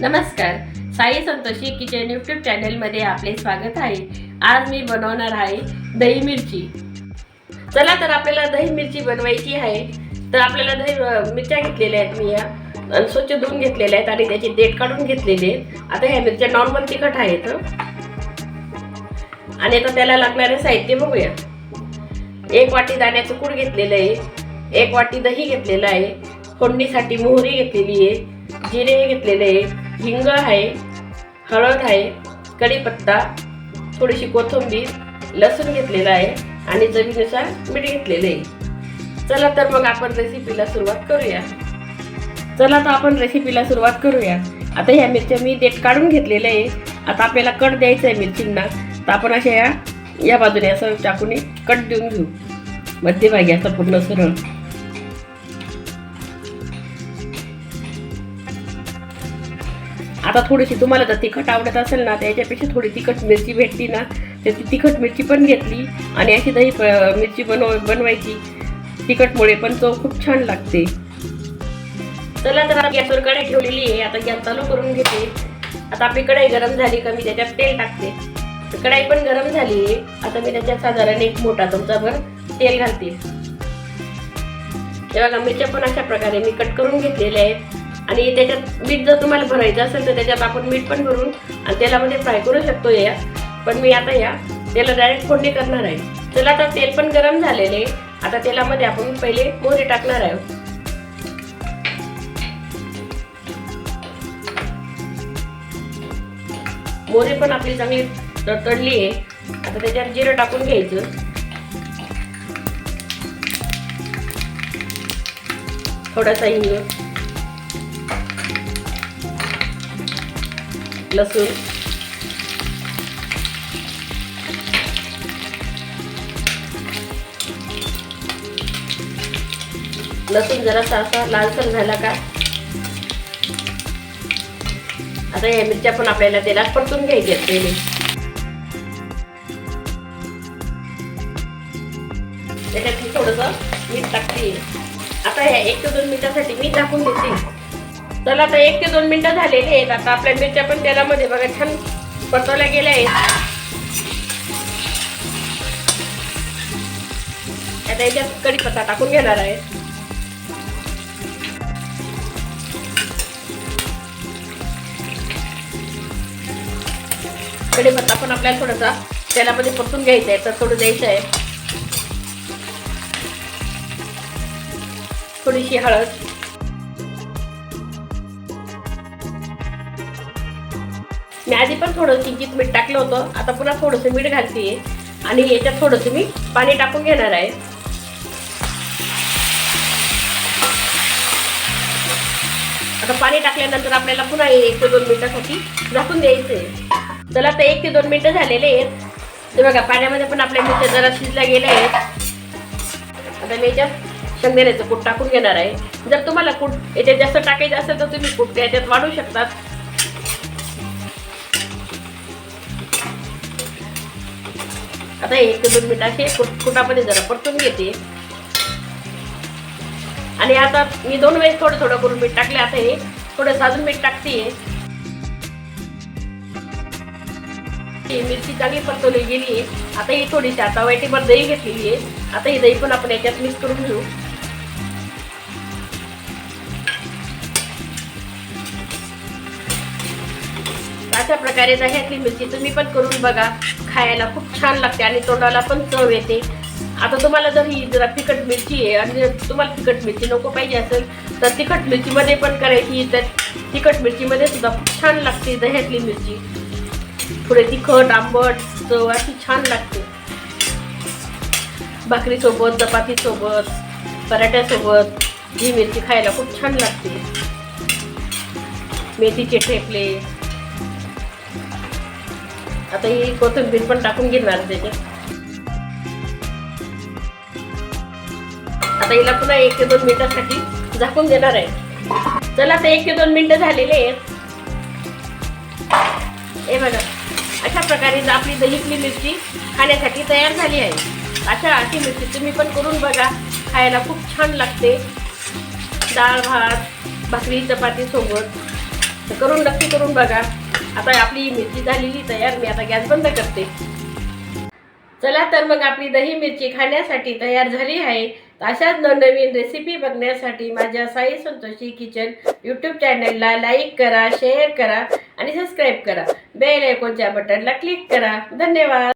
नमस्कार Sai Santoshi kitchen YouTube चॅनलमध्ये आपले स्वागत आहे. आज मी बनवणार आहे दही मिरची. चला तर आपल्याला दही मिरची बनवायची आहे. तर आपल्याला दही मिरच्या घेतलेल्या आहेत मी या. आणि स्वच्छ धुवून घेतलेल्या आहेत आणि त्याची देठ काढून घेतलेली आहेत. आता ह्या मिरच्या नॉर्मल तिखट आहेत. आणि आता त्याला लागणारे साहित्य बघूया. एक वाटी दाण्याचं कूड घेतलेलं आहे. एक वाटी दही घेतलेलं आहे. फोडणीसाठी मोहरी घेतलेली आहे. जिरे घेतलेले आहे हिंग आहे हळद आहे कढीपत्ता थोडीशी कोथिंबीर लसूण घेतलेला आहे आणि चवीनुसार मीठ घेतलेले आहे. चला तर मग आपण रेसिपीला सुरुवात करूया. चला तर आपण रेसिपीला सुरुवात करूया. आता ह्या मिरच्या मी देठ काढून घेतलेल्या आहे. आता आपल्याला कट द्यायचं आहे मिरचींना. तर आपण अशा या या बाजूने असं चाकूने कट देऊन घेऊ. मध्यभागी असं पूर्ण सरळ. आता थोडीशी तुम्हाला जर तिखट आवडत असेल ना तर याच्यापेक्षा थोडी तिखट मिरची भेटली ना तर ती तिखट मिरची पण घेतली आणि अशी दही मिरची बनव बनवायची. तिखटमुळे पण तो खूप छान लागते. चला तर गॅसवर कढाई ठेवलेली आहे. आता गॅस चालू करून घेते. आता आपली कढाई गरम झाली का मी त्याच्यात तेल टाकते. कढाई पण गरम झाली आहे. आता मी त्याच्यात साधारण एक मोठा चमचाभर तेल घालते. हे बघा मिरच्या पण अशा प्रकारे मी कट करून घेतलेल्या आहेत. आणि त्याच्यात मीठ जर तुम्हाला भरायचं असेल तर त्याच्यात आपण मीठ पण भरून आणि तेलामध्ये म्हणजे फ्राय करू शकतो या. पण मी आता या त्याला डायरेक्ट फोडणी करणार आहे. चला आता तेल पण गरम झालेले आता तेलामध्ये आपण पहिले मोहरी टाकणार आहोत. मोहरी पण आपली चांगली तडतडली आहे. आता त्याच्यात जिरं टाकून घ्यायचं. थोडासा हिंग. लसूण लसूण जरासा असा लालसर झाला का? आता या मिरच्या पण आपल्याला तेलात परतून घ्यायच्या आहेत पहिले. त्याच्यात मी थोडंसं मीठ टाकते. आता ह्या एक ते दोन मिनिटासाठी मी टाकून देते. चला आता एक ते दोन मिनटं झालेले आहेत आता आपल्या मिरच्या पण तेलामध्ये बघा छान परतवल्या गेल्या आहेत. आता याच्यात कढीपत्ता टाकून घेणार आहे. कढीपत्ता पण आपल्याला थोडासा तेलामध्ये परतून घ्यायचा आहे तर थोडं द्यायचं आहे. थोडीशी हळद. मी आधी पण थोडं किंचित मीठ टाकलं होतं. आता पुन्हा थोडंसं मीठ घालते आणि याच्यात थोडंसं मी पाणी टाकून घेणार आहे. आता पाणी टाकल्यानंतर आपल्याला पुन्हा एक ते दोन मिनिटासाठी झाकून द्यायचं आहे चला आता एक ते दोन मिनिटं झालेले आहेत. ते बघा पाण्यामध्ये पण आपल्या मिरच्या जरा शिजल्या गेल्या आहेत. आता मी याच्यात शेंगदाण्याचं कूट टाकून घेणार आहे. जर तुम्हाला कूट याच्यात जास्त टाकायचं असेल तर तुम्ही कूट याच्यात वाढू शकतात. आता एक दोन मिनटं कुट कुटामध्ये जरा परतून घेते. आणि आता मी दोन वेळेस थोडं थोडं करून मीठ टाकले आता हे. थोडं साजून मीठ टाकते मिरची चांगली परतवली गेली आता ही थोडीशी आता वाटीभर दही घेतलेली आहे. आता ही दही पण आपण याच्यात मिक्स करून घेऊ. अशा प्रकारे दह्यातली मिरची तुम्ही पण करून बघा. खायला खूप छान लागते आणि तोंडाला पण चव येते. आता तुम्हाला जर ही जरा तिखट मिरची आहे आणि जर तुम्हाला तिखट मिरची नको पाहिजे असेल तर तिखट मिरचीमध्ये पण करायची तर तिखट मिरचीमध्ये सुद्धा खूप छान लागते दह्यातली मिरची. थोडे तिखट आंबट चव अशी छान लागते. भाकरीसोबत चपातीसोबत पराठ्यासोबत ही मिरची खायला खूप छान लागते. मेथीचे ठेपले आता ही कोथिंबीर पण टाकून घेणार त्याच्यात. आता हिला पुन्हा एक ते दोन मिनिटांसाठी झाकून देणार आहे. चला आता एक ते दोन मिनिटं झालेले आहेत. हे बघा अशा प्रकारे आपली दहीतली मिरची खाण्यासाठी तयार झाली आहे. अशा अशी मिरची तुम्ही पण करून बघा खायला खूप छान लागते. डाळ भात भाकरी चपाती सोबत. करून नक्की करून बघा. आता आपली मिरची झालेली तयार मी आता गॅस बंद करते. चला तर मग आपली दही मिरची खाण्यासाठी तयार झाली आहे. अशाच नवनवीन रेसिपी बघण्यासाठी माझ्या साई संतोषी किचन यूट्यूब चॅनलला लाईक करा शेअर करा आणि सबस्क्राईब करा. बेल आयकॉनच्या बटनला क्लिक करा. धन्यवाद.